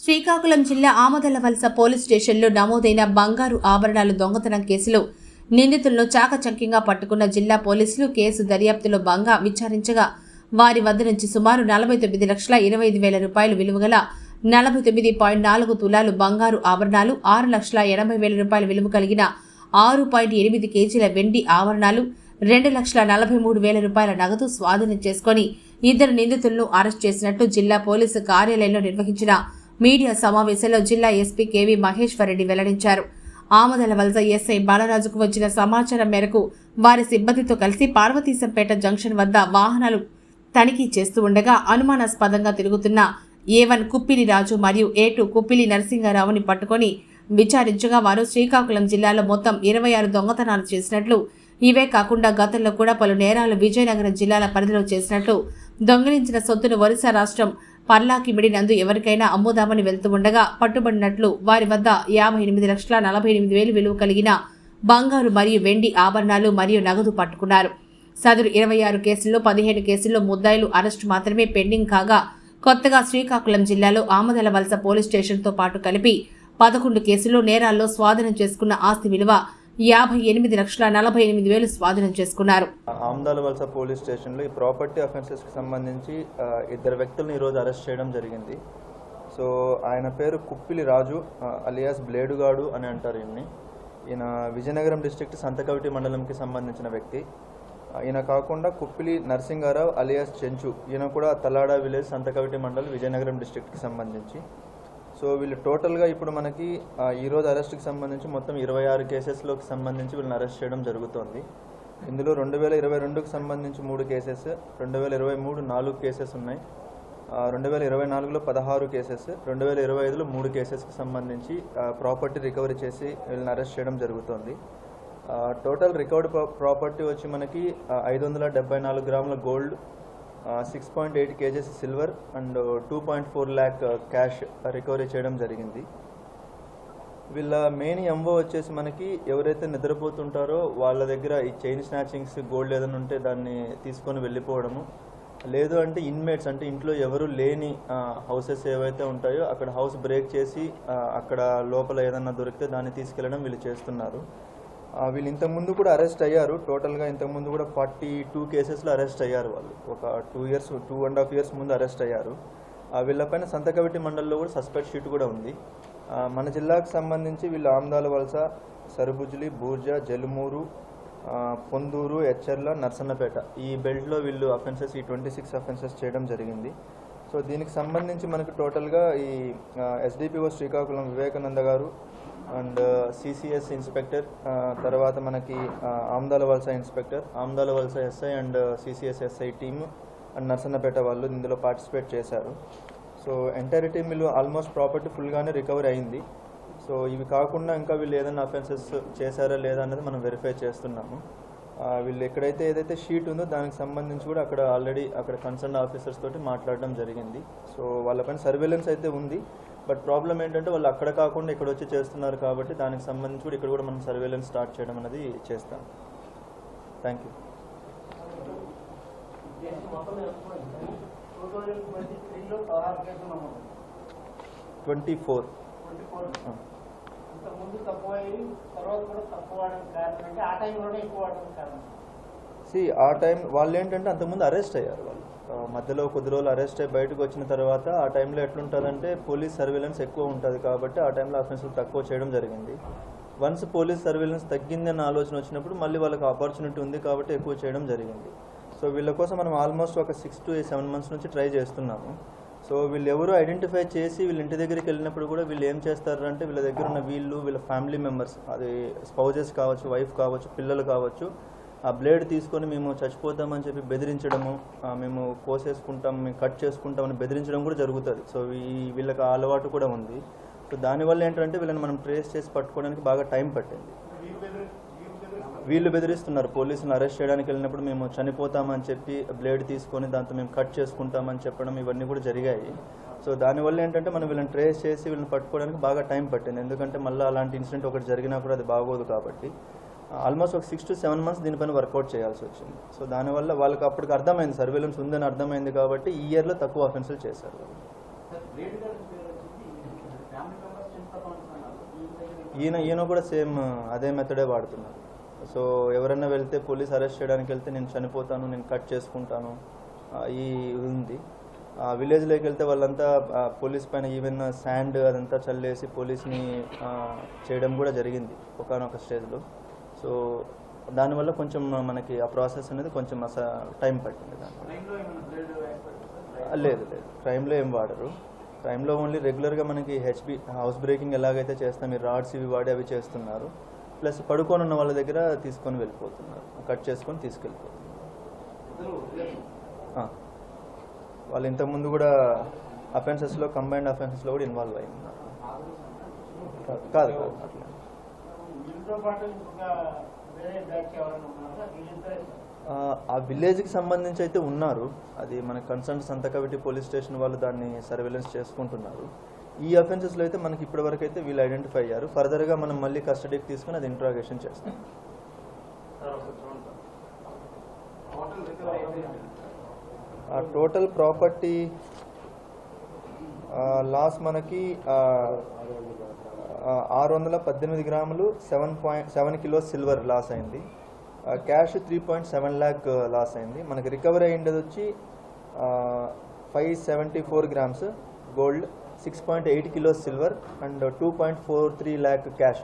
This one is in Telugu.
శ్రీకాకుళం జిల్లా ఆమదలవలస పోలీస్ స్టేషన్లో నమోదైన బంగారు ఆభరణాలు దొంగతనం కేసులో నిందితులను చాకచక్యంగా పట్టుకున్న జిల్లా పోలీసులు కేసు దర్యాప్తులో బంగా విచారించగా వారి వద్ద నుంచి సుమారు నలభై తొమ్మిది లక్షల ఇరవై ఐదు వేల రూపాయలు విలువగల నలభై తొమ్మిది పాయింట్ నాలుగు తులాలు బంగారు ఆభరణాలు ఆరు లక్షల ఎనభై వేల రూపాయల విలువ కలిగిన ఆరు పాయింట్ ఎనిమిది కేజీల వెండి ఆభరణాలు రెండు లక్షల నలభై మూడు వేల రూపాయల నగదు స్వాధీనం చేసుకొని ఇద్దరు నిందితులను అరెస్ట్ చేసినట్లు జిల్లా పోలీసు కార్యాలయంలో నిర్వహించిన మీడియా సమావేశంలో జిల్లా ఎస్పీ కేవీ మహేశ్వర్ రెడ్డి వెల్లడించారు. ఆమదల వలస ఎస్ఐ బాలరాజుకు వచ్చిన సమాచారం మేరకు వారి సిబ్బందితో కలిసి పార్వతీశంపేట జంక్షన్ వద్ద వాహనాలు తనిఖీ చేస్తూ ఉండగా అనుమానాస్పదంగా తిరుగుతున్న ఏ వన్ కుప్పిలి రాజు మరియు ఏ టూ కుప్పిలి నరసింహారావుని పట్టుకొని విచారించగా వారు శ్రీకాకుళం జిల్లాలో మొత్తం ఇరవై ఆరు దొంగతనాలు చేసినట్లు ఇవే కాకుండా గతంలో కూడా పలు నేరాలు విజయనగరం జిల్లాల పరిధిలో చేసినట్లు దొంగిలించిన సొత్తును ఒరిస్సా రాష్ట్రం పర్లాకిమిడి నందు ఎవరికైనా అమ్ముదామని వెళ్తూ ఉండగా పట్టుబడినట్లు వారి వద్ద యాభై ఎనిమిది లక్షల నలభై ఎనిమిది వేలు విలువ కలిగిన బంగారు మరియు వెండి ఆభరణాలు మరియు నగదు పట్టుకున్నారు. సదరు ఇరవై ఆరు కేసుల్లో పదిహేడు కేసుల్లో ముద్దాయిలు అరెస్టు మాత్రమే పెండింగ్ కాగా కొత్తగా శ్రీకాకుళం జిల్లాలో ఆమదల వలస పోలీస్ స్టేషన్తో పాటు కలిపి పదకొండు కేసుల్లో నేరాల్లో స్వాధీనం చేసుకున్న ఆస్తి విలువ యాభై ఎనిమిది లక్షల నలభై ఎనిమిది వేలు స్వాధీనం చేసుకున్నారు. ఆమ్దాల వలస పోలీస్ స్టేషన్లో ఈ ప్రాపర్టీ అఫెన్సెస్కి సంబంధించి ఇద్దరు వ్యక్తులను ఈరోజు అరెస్ట్ చేయడం జరిగింది. సో ఆయన పేరు కుప్పిలి రాజు అలియాస్ బ్లేడుగాడు అని అంటారు ఈయన్ని. ఈయన విజయనగరం డిస్ట్రిక్ట్ సంతకవిటి మండలంకి సంబంధించిన వ్యక్తి. ఈయన కాకుండా కుప్పిలి నరసింగారావు అలియాస్ చెంచు ఈయన కూడా తలాడా విలేజ్ సంతకవిటి మండలం విజయనగరం డిస్ట్రిక్ట్కి సంబంధించి. సో వీళ్ళు టోటల్గా ఇప్పుడు మనకి ఈరోజు అరెస్ట్కి సంబంధించి మొత్తం ఇరవై ఆరు కేసెస్లోకి సంబంధించి వీళ్ళని అరెస్ట్ చేయడం జరుగుతోంది. ఇందులో రెండు వేల ఇరవై రెండుకి సంబంధించి మూడు కేసెస్ రెండు వేల ఇరవై మూడు నాలుగు కేసెస్ ఉన్నాయి. రెండు వేల ఇరవై నాలుగులో పదహారు కేసెస్ రెండు వేల ఇరవై ఐదులో మూడు కేసెస్కి సంబంధించి ప్రాపర్టీ రికవరీ చేసి వీళ్ళని అరెస్ట్ చేయడం జరుగుతోంది. టోటల్ రికవర్డ్ ప్రాపర్టీ వచ్చి మనకి ఐదు వందల డెబ్బై నాలుగు గ్రాముల gold six point eight kgs silver and two point four lakh cash recovery చేయడం జరిగింది. వీళ్ళ మెయిన్ ఎంఓ వచ్చేసి మనకి ఎవరైతే నిద్రపోతుంటారో వాళ్ళ దగ్గర ఈ చైన్ స్నాచింగ్స్ గోల్డ్ ఏదైనా ఉంటే దాన్ని తీసుకొని వెళ్ళిపోవడము. లేదు అంటే ఇన్మేట్స్ అంటే ఇంట్లో ఎవరు లేని హౌసెస్ ఏవైతే ఉంటాయో అక్కడ హౌస్ బ్రేక్ చేసి అక్కడ లోపల ఏదన్నా దొరికితే దాన్ని తీసుకెళ్ళడం వీళ్ళు చేస్తున్నారు. వీళ్ళు ఇంతకుముందు కూడా అరెస్ట్ అయ్యారు. టోటల్గా ఇంతకుముందు కూడా ఫార్టీ టూ కేసెస్లో అరెస్ట్ అయ్యారు వాళ్ళు. ఒక two years two and half years ముందు అరెస్ట్ అయ్యారు. ఆ, వీళ్ళపైన సంతకవిటి మండలిలో కూడా సస్పెక్ట్ షీట్ కూడా ఉంది. మన జిల్లాకు సంబంధించి వీళ్ళు ఆమ్దాల వలస సరుబుజ్లి బూర్జా జలుమూరు పొందూరు ఎచ్చర్ల నర్సన్నపేట ఈ బెల్ట్లో వీళ్ళు అఫెన్సెస్ ఈ ట్వంటీ సిక్స్ అఫెన్సెస్ చేయడం జరిగింది. సో దీనికి సంబంధించి మనకు టోటల్గా ఈ ఎస్డిపిఓ శ్రీకాకుళం వివేకానంద గారు and uh, CCS inspector uh, తర్వాత మనకి uh, Amadalavalasa inspector Amadalavalasa SI and CCS SI team and Narasannapeta వాళ్ళు ఇందులో పార్టిసిపేట్ చేశారు. సో ఎంటైర్ టీమ్ వీళ్ళు ఆల్మోస్ట్ ప్రాపర్టీ ఫుల్గానే రికవర్ అయింది. సో ఇవి కాకుండా ఇంకా వీళ్ళు ఏదైనా అఫెన్సెస్ చేశారా లేదా అనేది మనం వెరిఫై చేస్తున్నాము. వీళ్ళు ఎక్కడైతే ఏదైతే షీట్ ఉందో దానికి సంబంధించి కూడా అక్కడ ఆల్రెడీ అక్కడ కన్సర్న్ ఆఫీసర్స్ తోటి మాట్లాడడం జరిగింది. సో వాళ్ళపైన సర్వేలెన్స్ అయితే ఉంది. బట్ ప్రాబ్లం ఏంటంటే వాళ్ళు అక్కడ కాకుండా ఇక్కడ వచ్చి చేస్తున్నారు కాబట్టి దానికి సంబంధించి కూడా ఇక్కడ కూడా మనం సర్వేలెన్స్ స్టార్ట్ చేయడం అనేది చేస్తాం. Thank you twenty four C ఆ టైం వాళ్ళు ఏంటంటే అంతకుముందు అరెస్ట్ అయ్యారు వాళ్ళు. మధ్యలో కొద్ది రోజులు అరెస్ట్ అయ్యి బయటకు వచ్చిన తర్వాత ఆ టైంలో ఎట్లుంటుందంటే పోలీస్ సర్వేలెన్స్ ఎక్కువ ఉంటుంది కాబట్టి ఆ టైంలో అఫెన్సులు తక్కువ చేయడం జరిగింది. వన్స్ పోలీస్ సర్వేలెన్స్ తగ్గింది అన్న ఆలోచన వచ్చినప్పుడు మళ్ళీ వాళ్ళకి ఆపర్చునిటీ ఉంది కాబట్టి ఎక్కువ చేయడం జరిగింది. సో వీళ్ళ కోసం మనం ఆల్మోస్ట్ ఒక సిక్స్ టు సెవెన్ మంత్స్ నుంచి ట్రై చేస్తున్నాము. సో వీళ్ళు ఎవరు ఐడెంటిఫై చేసి వీళ్ళ ఇంటి దగ్గరికి వెళ్ళినప్పుడు కూడా వీళ్ళు ఏం చేస్తారు అంటే వీళ్ళ దగ్గర ఉన్న వీళ్ళు వీళ్ళ ఫ్యామిలీ మెంబర్స్ అది స్పౌజెస్ కావచ్చు వైఫ్ కావచ్చు పిల్లలు కావచ్చు ఆ బ్లేడ్ తీసుకొని మేము చచ్చిపోతామని చెప్పి బెదిరించడము మేము కోసేసుకుంటాం మేము కట్ చేసుకుంటామని బెదిరించడం కూడా జరుగుతుంది. సో ఈ వీళ్ళకి ఆ అలవాటు కూడా ఉంది. సో దానివల్ల ఏంటంటే వీళ్ళని మనం ట్రేస్ చేసి పట్టుకోవడానికి బాగా టైం పట్టింది. వీళ్ళు బెదిరిస్తున్నారు. పోలీసులను అరెస్ట్ చేయడానికి వెళ్ళినప్పుడు మేము చనిపోతామని చెప్పి బ్లేడ్ తీసుకొని దాంతో మేము కట్ చేసుకుంటామని చెప్పడం ఇవన్నీ కూడా జరిగాయి. సో దానివల్ల ఏంటంటే మనం వీళ్ళని ట్రేస్ చేసి వీళ్ళని పట్టుకోవడానికి బాగా టైం పట్టింది. ఎందుకంటే మళ్ళీ అలాంటి ఇన్సిడెంట్ ఒకటి జరిగినా కూడా అది బాగోదు కాబట్టి. ఆల్మోస్ట్ ఒక సిక్స్ టు సెవెన్ మంత్స్ దీనిపైన వర్కౌట్ చేయాల్సి వచ్చింది. సో దానివల్ల వాళ్ళకి అప్పటికి అర్థమైంది సర్వేలెన్స్ ఉందని అర్థమైంది కాబట్టి ఈ ఇయర్లో తక్కువ అఫెన్సులు చేశారు ఈయన ఈయన కూడా సేమ్ అదే మెథడే వాడుతున్నారు. సో ఎవరైనా వెళ్తే పోలీస్ అరెస్ట్ చేయడానికి వెళ్తే నేను చనిపోతాను నేను కట్ చేసుకుంటాను ఈ ఉంది. ఆ విలేజ్లోకి వెళ్తే వాళ్ళంతా పోలీస్ పైన ఈవెన్ శాండ్ అదంతా చల్లేసి పోలీస్ని చేయడం కూడా జరిగింది ఒకనొక స్టేజ్లో సో దానివల్ల కొంచెం మనకి ఆ ప్రాసెస్ అనేది కొంచెం అస టైం పట్టింది దానివల్ల. లేదు లేదు. క్రైమ్లో ఏం వాడరు. క్రైమ్లో ఓన్లీ రెగ్యులర్గా మనకి హెచ్బి హౌస్ బ్రేకింగ్ ఎలాగైతే చేస్తాం ఈ రాడ్స్ ఇవి వాడి అవి చేస్తున్నారు. ప్లస్ పడుకొని ఉన్న వాళ్ళ దగ్గర తీసుకొని వెళ్ళిపోతున్నారు. కట్ చేసుకొని తీసుకెళ్ళిపోతున్నారు. వాళ్ళు ఇంతకుముందు కూడా అఫెన్సెస్లో కంబైన్డ్ అఫెన్సెస్లో కూడా ఇన్వాల్వ్ అయి ఉన్నారు. కాదు కాదు అట్లా ఆ, ఆ విలేజ్కి సంబంధించి అయితే ఉన్నారు. అది మన కన్సర్న్ సంతకవిటి పోలీస్ స్టేషన్ వాళ్ళు దాన్ని సర్వేలెన్స్ చేసుకుంటున్నారు. ఈ అఫెన్సెస్లో అయితే మనకి ఇప్పటి వరకు అయితే వీళ్ళు ఐడెంటిఫై అయ్యారు. ఫర్దర్గా మనం మళ్ళీ కస్టడీకి తీసుకుని అది ఇంట్రాగేషన్ చేస్తాం. ఆ టోటల్ ప్రాపర్టీ లాస్ మనకి ఆరు వందల పద్దెనిమిది గ్రాములు seven point seven kilo silver loss అయింది. Cash three point seven lakh loss అయింది. మనకి రికవరీ అయ్యింది వచ్చి five seventy four grams. Gold six point eight kilo silver and two point four three lakh cash